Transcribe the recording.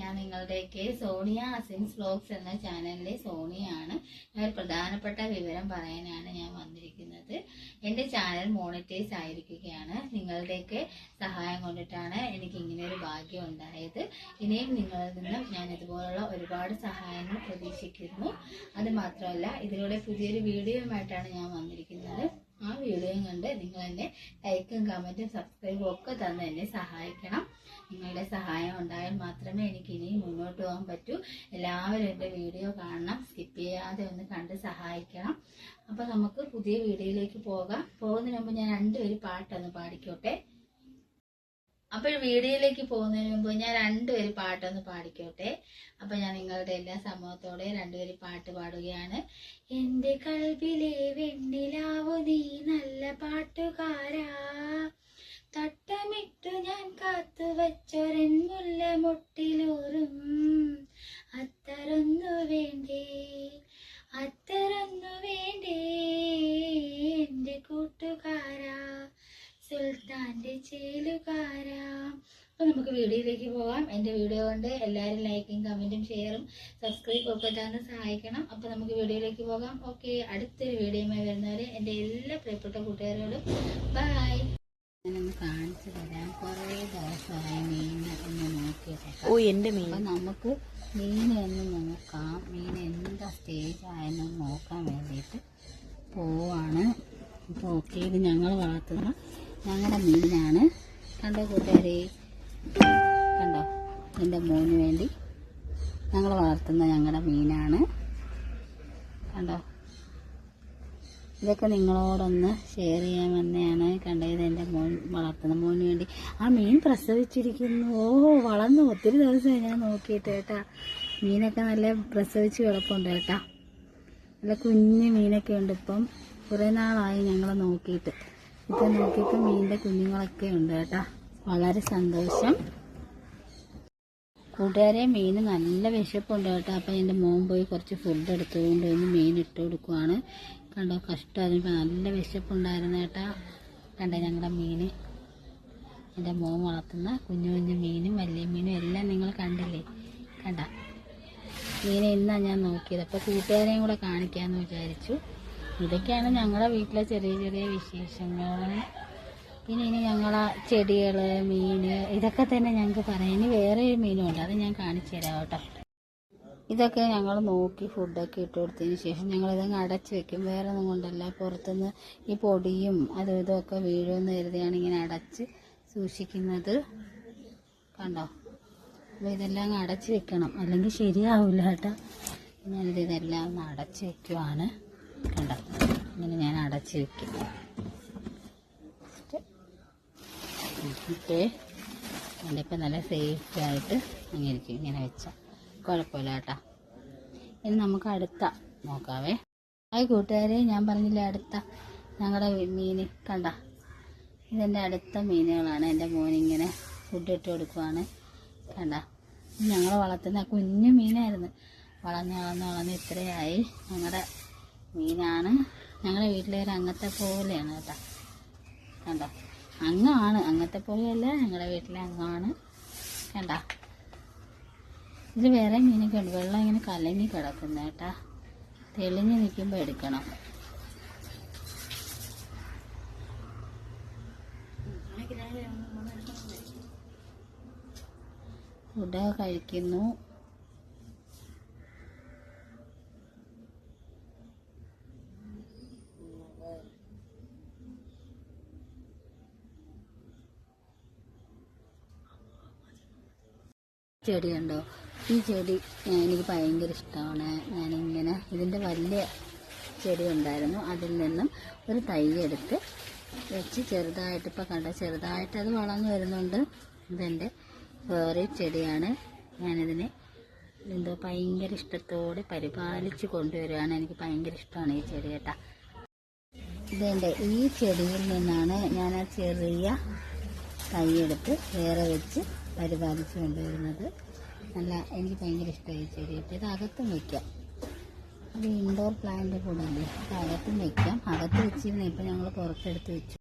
ഞാൻ നിങ്ങളുടെയൊക്കെ സോണിയ അസിൻസ് വ്ലോഗ്സ് എന്ന ചാനലിലെ സോണിയാണ്. ഞാൻ ഒരു പ്രധാനപ്പെട്ട വിവരം പറയാനാണ് ഞാൻ വന്നിരിക്കുന്നത്. എന്റെ ചാനൽ മോണിറ്റൈസ് ആയിരിക്കുകയാണ്. നിങ്ങളുടെയൊക്കെ സഹായം കൊണ്ടിട്ടാണ് എനിക്ക് ഇങ്ങനെ ഒരു ഭാഗ്യം ഉണ്ടായത്. ഇനിയും നിങ്ങളിൽ നിന്നും ഞാൻ ഇതുപോലുള്ള ഒരുപാട് സഹായങ്ങൾ പ്രതീക്ഷിക്കുന്നു. അത് മാത്രമല്ല ഇതിലൂടെ പുതിയൊരു വീഡിയോയുമായിട്ടാണ് ഞാൻ വന്നിരിക്കുന്നത്. ആ വീഡിയോയും കണ്ട് നിങ്ങൾ എന്നെ ലൈക്കും കമന്റും സബ്സ്ക്രൈബും ഒക്കെ തന്ന് എന്നെ സഹായിക്കണം. നിങ്ങളുടെ സഹായം ഉണ്ടായാൽ മാത്രമേ എനിക്ക് ഇനി മുന്നോട്ട് പോകാൻ പറ്റൂ. എല്ലാവരും എന്റെ വീഡിയോ കാണണം. സ്കിപ്പ് ചെയ്യാതെ ഒന്ന് കണ്ട് സഹായിക്കണം. അപ്പോൾ നമുക്ക് പുതിയ വീഡിയോയിലേക്ക് പോകാം. പോകുന്നതിന് മുമ്പ് ഞാൻ രണ്ടുപേര് പാട്ടൊന്ന് പാടിക്കോട്ടെ. അപ്പോൾ വീഡിയോയിലേക്ക് പോകുന്നതിന് മുമ്പ് ഞാൻ രണ്ടുപേര് പാട്ടൊന്ന് പാടിക്കോട്ടെ. അപ്പൊ ഞാൻ നിങ്ങളുടെ എല്ലാ സമൂഹത്തോടെ രണ്ടുപേര് പാട്ട് പാടുകയാണ്. എന്റെ കൽവിലെ വെണ്ണിലാവു നീ നല്ല പാട്ടുകാരാ. തട്ടമിട്ടു ഞാൻ കാത്തു വച്ചൊരൻ മുല്ല മുട്ടിലൂറും. അത്തരൊന്നു വേണ്ടേ? അത്തരൊന്നു വേണ്ടേ? എന്റെ കൂട്ടുകാരാ. സുൽത്താന്റെ ചേലുകാരാ. അപ്പൊ നമുക്ക് വീഡിയോയിലേക്ക് പോകാം. എന്റെ വീഡിയോ കൊണ്ട് എല്ലാവരും ലൈക്കും കമന്റും ഷെയറും സബ്സ്ക്രൈബും ഒക്കെ തന്ന് സഹായിക്കണം. അപ്പോൾ നമുക്ക് വീഡിയോയിലേക്ക് പോകാം. ഓക്കെ അടുത്തൊരു വീഡിയോയുമായി വരുന്നവരെ എന്റെ എല്ലാ പ്രിയപ്പെട്ട കൂട്ടുകാരോടും ബൈ ഞാനൊന്ന് കാണിച്ചു തരാം. കുറേ ദിവസമായി മീൻ ഒന്ന് നോക്കിയിട്ട് ഓ എന്റെ മീൻ. അപ്പം നമുക്ക് മീനെ ഒന്ന് നോക്കാം. മീൻ എന്താ സ്റ്റേജ് ആയെന്ന് നോക്കാൻ വേണ്ടിയിട്ട് പോവാണ്. അപ്പോൾ ഓക്കെ ഇത് ഞങ്ങൾ വളർത്തുന്ന ഞങ്ങളുടെ മീനാണ്. കണ്ടോ കൂട്ടുകാരെ? കണ്ടോ? എന്റെ മോന് വേണ്ടി ഞങ്ങൾ വളർത്തുന്ന ഞങ്ങളുടെ മീനാണ്. കണ്ടോ? ഇതൊക്കെ നിങ്ങളോടൊന്ന് ഷെയർ ചെയ്യാൻ വന്നെയാണ്. കണ്ടത് എന്റെ മോൻ വളർത്തുന്ന മോന് വേണ്ടി. ആ മീൻ പ്രസവിച്ചിരിക്കുന്നു. ഓ വളർന്നു. ഒത്തിരി ദിവസമായി ഞാൻ നോക്കിയിട്ട് കേട്ടാ. മീനൊക്കെ നല്ല പ്രസവിച്ച് കിടപ്പുണ്ട് കേട്ടാ. നല്ല കുഞ്ഞ് മീനൊക്കെ ഉണ്ട് ഇപ്പം. കുറേ നാളായി ഞങ്ങൾ നോക്കിയിട്ട്. ഇപ്പം നോക്കിയപ്പോൾ മീനിന്റെ കുഞ്ഞുങ്ങളൊക്കെ ഉണ്ട് കേട്ടാ. വളരെ സന്തോഷം. കൂട്ടുകാരെ മീൻ നല്ല വിശപ്പുണ്ട് കേട്ടോ. അപ്പം എന്റെ മോൻ പോയി കുറച്ച് ഫുഡ് എടുത്തുകൊണ്ട് വന്ന് മീൻ ഇട്ട് കൊടുക്കുവാണ്. കണ്ടോ കഷ്ടമായിരുന്നു നല്ല വിശപ്പുണ്ടായിരുന്നു കേട്ടാ. കണ്ടോ ഞങ്ങളുടെ മീൻ എന്റെ മോൻ വളർത്തുന്ന കുഞ്ഞു കുഞ്ഞു മീനും വലിയ മീനും എല്ലാം നിങ്ങൾ കണ്ടില്ലേ? കണ്ട? മീനെ ഇന്നാണ് ഞാൻ നോക്കിയത്. അപ്പോൾ കൂട്ടുകാരെയും കൂടെ കാണിക്കാമെന്ന് വിചാരിച്ചു. ഇതൊക്കെയാണ് ഞങ്ങളുടെ വീട്ടിലെ ചെറിയ ചെറിയ വിശേഷങ്ങൾ. പിന്നെ ഇനി ഞങ്ങളെ ചെടികൾ മീൻ ഇതൊക്കെ തന്നെ ഞങ്ങൾക്ക് പറയാം. ഇനി വേറെ ഒരു മീനും ഉണ്ട് അത് ഞാൻ കാണിച്ചു തരാം കേട്ടോ. ഇതൊക്കെ ഞങ്ങൾ നോക്കി ഫുഡൊക്കെ ഇട്ട് കൊടുത്തതിന് ശേഷം ഞങ്ങൾ ഇതങ്ങ് അടച്ചു വെക്കും. വേറെ ഒന്നും കൊണ്ടല്ല. പുറത്തുനിന്ന് ഈ പൊടിയും അതും ഇതൊക്കെ വീഴുമെന്ന് കരുതിയാണ് ഇങ്ങനെ അടച്ച് സൂക്ഷിക്കുന്നത്. കണ്ടോ? അപ്പോൾ ഇതെല്ലാം അടച്ച് വെക്കണം. അല്ലെങ്കിൽ ശരിയാവില്ല കേട്ടോ. ഞാനിത് ഇതെല്ലാം ഒന്ന് അടച്ചു വെക്കുവാണ്. കണ്ടോ? ഇങ്ങനെ ഞാൻ അടച്ചു വെക്കും. എന്നിട്ട് അതിപ്പോൾ നല്ല സേഫായിട്ട് അങ്ങനെ ഇരിക്കും. ഇങ്ങനെ വെച്ചാൽ കുഴപ്പമില്ല കേട്ടോ. ഇനി നമുക്ക് അടുത്ത നോക്കാവേ. ആ കൂട്ടുകാരെ ഞാൻ പറഞ്ഞില്ലേ അടുത്ത ഞങ്ങളുടെ മീൻ കണ്ട. ഇതെന്റെ അടുത്ത മീനുകളാണ്. എന്റെ മോനിങ്ങനെ ഫുഡ് ഇട്ട് കൊടുക്കുവാണ്. കണ്ട. ഞങ്ങൾ വളർത്തുന്ന കുഞ്ഞു മീനായിരുന്നു. വളർന്ന് വളർന്ന് വളർന്ന് ഇത്രയായി. ഞങ്ങളുടെ മീനാണ്. ഞങ്ങളുടെ വീട്ടിലെ ഒരു അംഗത്തെ പോലെയാണ് കേട്ടോ. കണ്ടോ. അംഗമാണ് അങ്ങത്തെ പോലെയല്ല ഞങ്ങളുടെ വീട്ടിലെ അങ്ങാണ്. കണ്ട? ഇതിൽ വേറെ മീനൊക്കെ ഉണ്ട്. വെള്ളം ഇങ്ങനെ കലങ്ങി കിടക്കുന്ന കേട്ടാ. തെളിഞ്ഞ് നിൽക്കുമ്പോൾ എടുക്കണം. ഫുഡ് കഴിക്കുന്നു. ചെടി കണ്ടോ ഈ ചെടി എനിക്ക് ഭയങ്കര ഇഷ്ടമാണ് ഞാനിങ്ങനെ ഇതിന്റെ വലിയ ചെടി ഉണ്ടായിരുന്നു അതിൽ നിന്നും ഒരു തൈ എടുത്ത് വെച്ച് ചെറുതായിട്ട് ഇപ്പോൾ കണ്ട ചെറുതായിട്ട് അത് വളർന്നു വരുന്നുണ്ട്. ഇതെന്റെ ഫേവറേറ്റ് ചെടിയാണ്. ഞാനിതിനെ എന്തോ ഭയങ്കര ഇഷ്ടത്തോടെ പരിപാലിച്ച് കൊണ്ടുവരികയാണ് എനിക്ക് ഭയങ്കര ഇഷ്ടമാണ് ഈ ചെടി കേട്ടാ. ഇതെന്റെ ഈ ചെടിയിൽ നിന്നാണ് ഞാൻ ആ ചെറിയ തൈയെടുത്ത് വേറെ വെച്ച് പരിപാലിച്ച് കൊണ്ടുവരുന്നത്. നല്ല എനിക്ക് ഭയങ്കര ഇഷ്ടമായി ഈ ചെടി ഇത് അകത്തും വയ്ക്കാം ഇത് ഇൻഡോർ പ്ലാന്റ് കൂടെ അല്ലേ? ഇത് അകത്തും വയ്ക്കാം അകത്ത് വെച്ചിരുന്നേ ഇപ്പം ഞങ്ങൾ പുറത്തെടുത്ത് വെച്ചു.